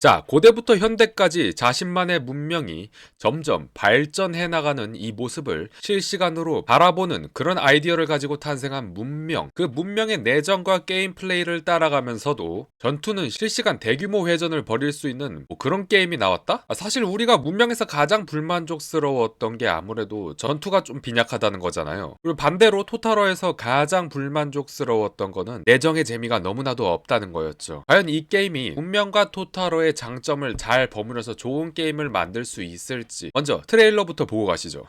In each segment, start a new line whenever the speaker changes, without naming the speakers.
자, 고대부터 현대까지 자신만의 문명이 점점 발전해 나가는 이 모습을 실시간으로 바라보는 그런 아이디어를 가지고 탄생한 문명. 그 문명의 내전과 게임 플레이를 따라가면서도 전투는 실시간 대규모 회전을 벌일 수 있는 뭐 그런 게임이 나왔다? 아, 사실 우리가 문명에서 가장 불만족스러웠던 게 아무래도 전투가 좀 빈약하다는 거잖아요. 그리고 반대로 토탈워에서 가장 불만족스러웠던 거는 내정의 재미가 너무나도 없다는 거였죠. 과연 이 게임이 문명과 토탈워의 장점을 잘 버무려서 좋은 게임을 만들 수 있을지 먼저 트레일러부터 보고 가시죠.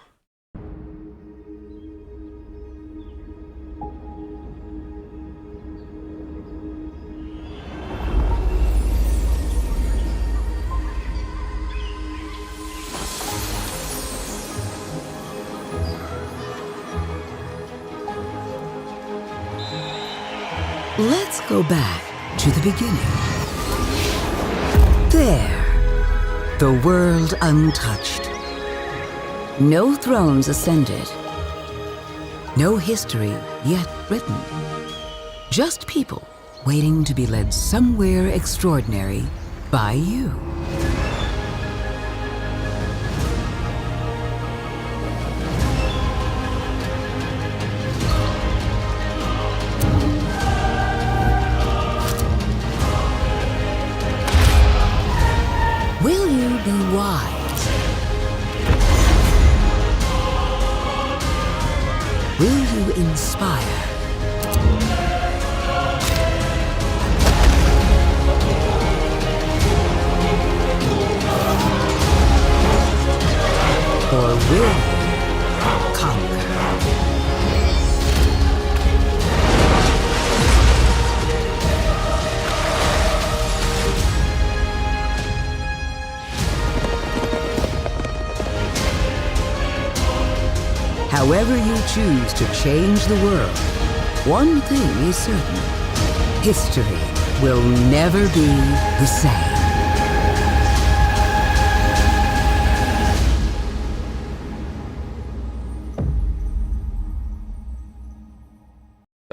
Go back to the beginning. There, the world untouched. No thrones ascended. No history yet written. Just people waiting to be led somewhere extraordinary by you. Inspire? Or will However you choose to change the world, one thing is certain. History will never be the same.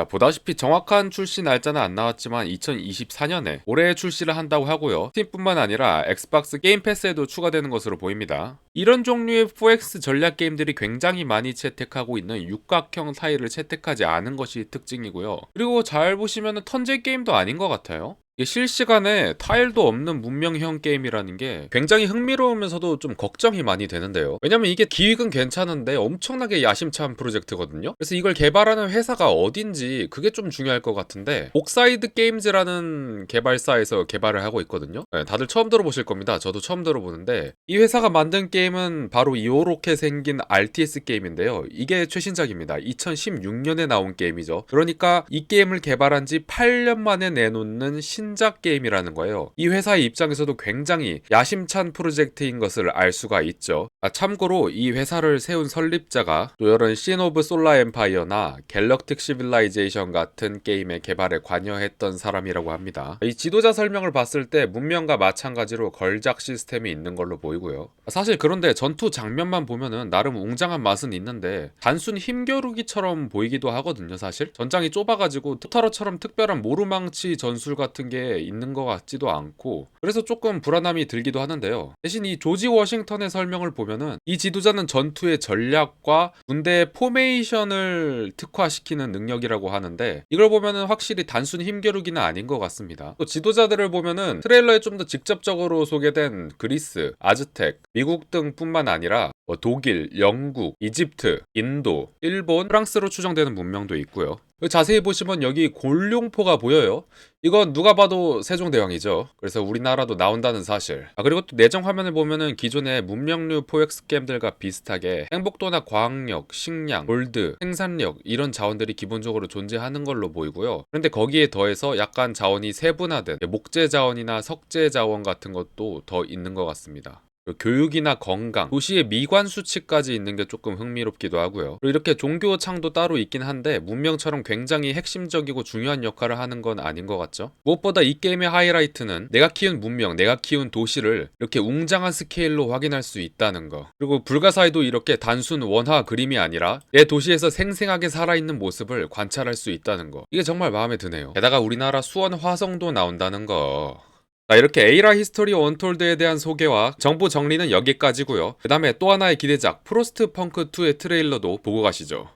보다시피 정확한 출시 날짜는 안 나왔지만 2024년에 올해 출시를 한다고 하고요. 스팀뿐만 아니라 엑스박스 게임 패스에도 추가되는 것으로 보입니다. 이런 종류의 4X 전략 게임들이 굉장히 많이 채택하고 있는 육각형 타일을 채택하지 않은 것이 특징이고요. 그리고 잘 보시면 턴제 게임도 아닌 것 같아요. 실시간에 타일도 없는 문명형 게임이라는 게 굉장히 흥미로우면서도 좀 걱정이 많이 되는데요. 왜냐면 이게 기획은 괜찮은데 엄청나게 야심찬 프로젝트거든요. 그래서 이걸 개발하는 회사가 어딘지 그게 좀 중요할 것 같은데 옥사이드 게임즈라는 개발사에서 개발을 하고 있거든요. 네, 다들 처음 들어보실 겁니다. 저도 처음 들어보는데 이 회사가 만든 게임은 바로 이렇게 생긴 RTS 게임인데요. 이게 최신작입니다. 2016년에 나온 게임이죠. 그러니까 이 게임을 개발한 지 8년 만에 내놓는 신작 게임이라는 거예요. 이 회사의 입장에서도 굉장히 야심찬 프로젝트인 것을 알 수가 있죠. 아, 참고로 이 회사를 세운 설립자가 또 이런 신 오브 솔라 엠파이어나 갤럭틱 시빌라이제이션 같은 게임의 개발에 관여했던 사람이라고 합니다. 이 지도자 설명을 봤을 때 문명과 마찬가지로 걸작 시스템이 있는 걸로 보이고요. 아, 사실 그런데 전투 장면만 보면은 나름 웅장한 맛은 있는데 단순 힘겨루기처럼 보이기도 하거든요, 사실. 전장이 좁아가지고 토타로처럼 특별한 모루망치 전술 같은 게 있는 것 같지도 않고 그래서 조금 불안함이 들기도 하는데요. 대신 이 조지 워싱턴의 설명을 보면은 이 지도자는 전투의 전략과 군대의 포메이션을 특화시키는 능력이라고 하는데 이걸 보면은 확실히 단순 힘겨루기는 아닌 것 같습니다. 또 지도자들을 보면은 트레일러에 좀 더 직접적으로 소개된 그리스, 아즈텍, 미국 등뿐만 아니라 뭐 독일, 영국, 이집트, 인도, 일본, 프랑스로 추정되는 문명도 있고요. 자세히 보시면 여기 골룡포가 보여요. 이건 누가 봐도 세종대왕이죠. 그래서 우리나라도 나온다는 사실. 아, 그리고 또 내정 화면을 보면은 기존의 문명류 포엑스 게임들과 비슷하게 행복도나 과학력, 식량, 골드, 생산력 이런 자원들이 기본적으로 존재하는 걸로 보이고요. 그런데 거기에 더해서 약간 자원이 세분화된 목재 자원이나 석재 자원 같은 것도 더 있는 것 같습니다. 교육이나 건강, 도시의 미관 수치까지 있는 게 조금 흥미롭기도 하고요. 이렇게 종교 창도 따로 있긴 한데 문명처럼 굉장히 핵심적이고 중요한 역할을 하는 건 아닌 것 같죠. 무엇보다 이 게임의 하이라이트는 내가 키운 문명, 내가 키운 도시를 이렇게 웅장한 스케일로 확인할 수 있다는 거. 그리고 불가사의도 이렇게 단순 원화 그림이 아니라 내 도시에서 생생하게 살아있는 모습을 관찰할 수 있다는 거. 이게 정말 마음에 드네요. 게다가 우리나라 수원 화성도 나온다는 거. 자, 이렇게 에이라 히스토리 원톨드에 대한 소개와 정보 정리는 여기까지고요. 그 다음에 또 하나의 기대작 프로스트 펑크 2의 트레일러도 보고 가시죠.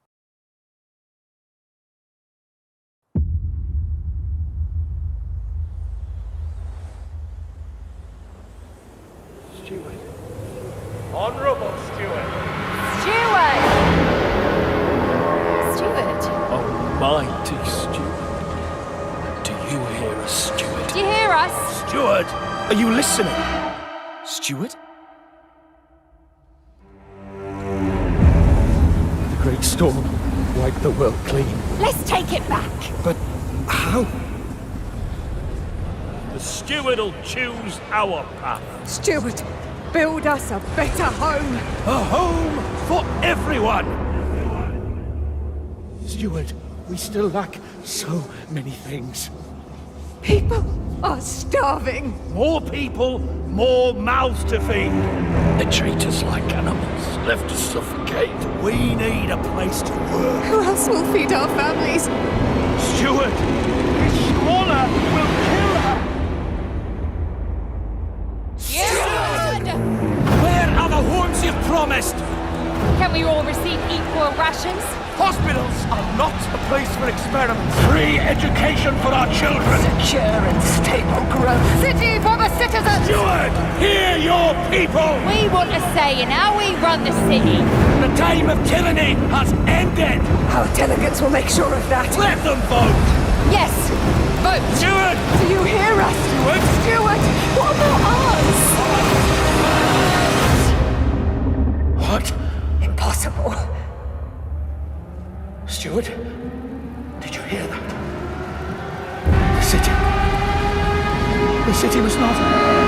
Steward, are you listening? Steward? The great storm wiped the world clean.
Let's take it back.
But how?
The steward'll choose our path.
Steward, build us a better home.
A home for everyone! Steward, we still lack so many things.
People are starving.
More people, more mouths to feed.
They treat us like animals, left to suffocate. We need a place to work.
Who else will feed our families?
Steward, this squalor will kill her.
Steward!
Where are the homes you've promised?
Can we all receive equal rations?
Hospitals are not a place for experiments. Free education for our children.
Secure and stable growth. City for the citizens.
Steward, hear your people.
We want a say in how we run the city.
The time of tyranny has ended.
Our delegates will make sure of that.
Let them vote.
Yes, vote.
Steward,
Do you
The
city was not.